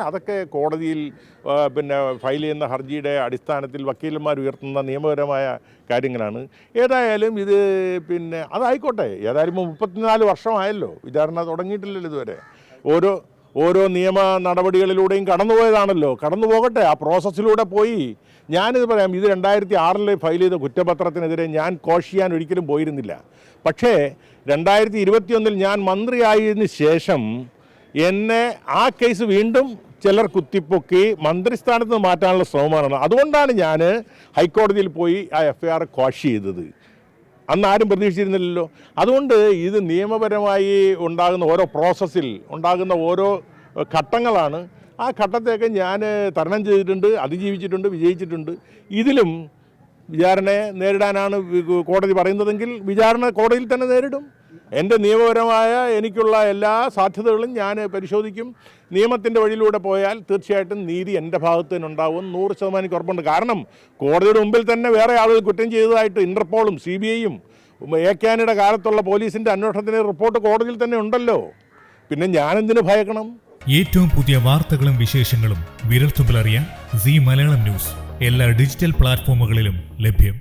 അതൊക്കെ കോടതിയിൽ പിന്നെ ഫയൽ ചെയ്യുന്ന ഹർജിയുടെ അടിസ്ഥാനത്തിൽ വക്കീലന്മാർ ഉയർത്തുന്ന നിയമപരമായ കാര്യങ്ങളാണ്. ഏതായാലും ഇത് പിന്നെ അതായിക്കോട്ടെ. ഏതായാലും മുപ്പത്തിനാല് വർഷമായല്ലോ. വിചാരണ തുടങ്ങിയിട്ടില്ലല്ലോ ഇതുവരെ. ഓരോ ഓരോ നിയമ നടപടികളിലൂടെയും കടന്നുപോയതാണല്ലോ. കടന്നു പോകട്ടെ ആ പ്രോസസ്സിലൂടെ പോയി. ഞാനിത് പറയാം. ഇത് രണ്ടായിരത്തി ആറിൽ ഫയൽ ചെയ്ത കുറ്റപത്രത്തിനെതിരെ ഞാൻ കോഷ് ചെയ്യാൻ ഒരിക്കലും പോയിരുന്നില്ല. പക്ഷേ രണ്ടായിരത്തി ഇരുപത്തിയൊന്നിൽ ഞാൻ മന്ത്രിയായതിനു ശേഷം എന്നെ ആ കേസ് വീണ്ടും ചിലർ കുത്തിപ്പൊക്കി മന്ത്രിസ്ഥാനത്ത് നിന്ന് മാറ്റാനുള്ള ശ്രമമാണ്. അതുകൊണ്ടാണ് ഞാൻ ഹൈക്കോടതിയിൽ പോയി ആ എഫ് ഐ ആർ ക്വാഷ് ചെയ്തത്. അന്ന് ആരും പ്രതീക്ഷിച്ചിരുന്നില്ലല്ലോ. അതുകൊണ്ട് ഇത് നിയമപരമായി ഉണ്ടാകുന്ന ഓരോ പ്രോസസ്സിൽ ഉണ്ടാകുന്ന ഓരോ ഘട്ടങ്ങളാണ്. ആ ഘട്ടത്തെയൊക്കെ ഞാൻ തരണം ചെയ്തിട്ടുണ്ട് അതിജീവിച്ചിട്ടുണ്ട് വിജയിച്ചിട്ടുണ്ട്. ഇതിലും വിചാരണയെ നേരിടാനാണ് കോടതി പറയുന്നതെങ്കിൽ വിചാരണ കോടതിയിൽ തന്നെ നേരിടും. എന്റെ നിയമപരമായ എനിക്കുള്ള എല്ലാ സാധ്യതകളും ഞാൻ പരിശോധിക്കും. നിയമത്തിന്റെ വഴിയിലൂടെ പോയാൽ തീർച്ചയായിട്ടും നീതി എന്റെ ഭാഗത്ത് തന്നെ ഉണ്ടാവും. നൂറ് ശതമാനം ഉറപ്പുണ്ട്. കാരണം കോടതിയുടെ മുമ്പിൽ തന്നെ വേറെ ആളുകൾ കുറ്റം ചെയ്തതായിട്ട് ഇന്റർപോളും സി ബി ഐയും എ ക്യാനയുടെ കാലത്തുള്ള പോലീസിന്റെ അന്വേഷണത്തിന് റിപ്പോർട്ട് കോടതിയിൽ തന്നെ ഉണ്ടല്ലോ. പിന്നെ ഞാനെന്തിനു ഭയക്കണം? ഏറ്റവും പുതിയ വാർത്തകളും വിശേഷങ്ങളും വിരൽത്തുമ്പിലറിയാൻ സി മലയാളം ന്യൂസ്. എല്ലാ ഡിജിറ്റൽ പ്ലാറ്റ്ഫോമുകളിലും ലഭ്യം.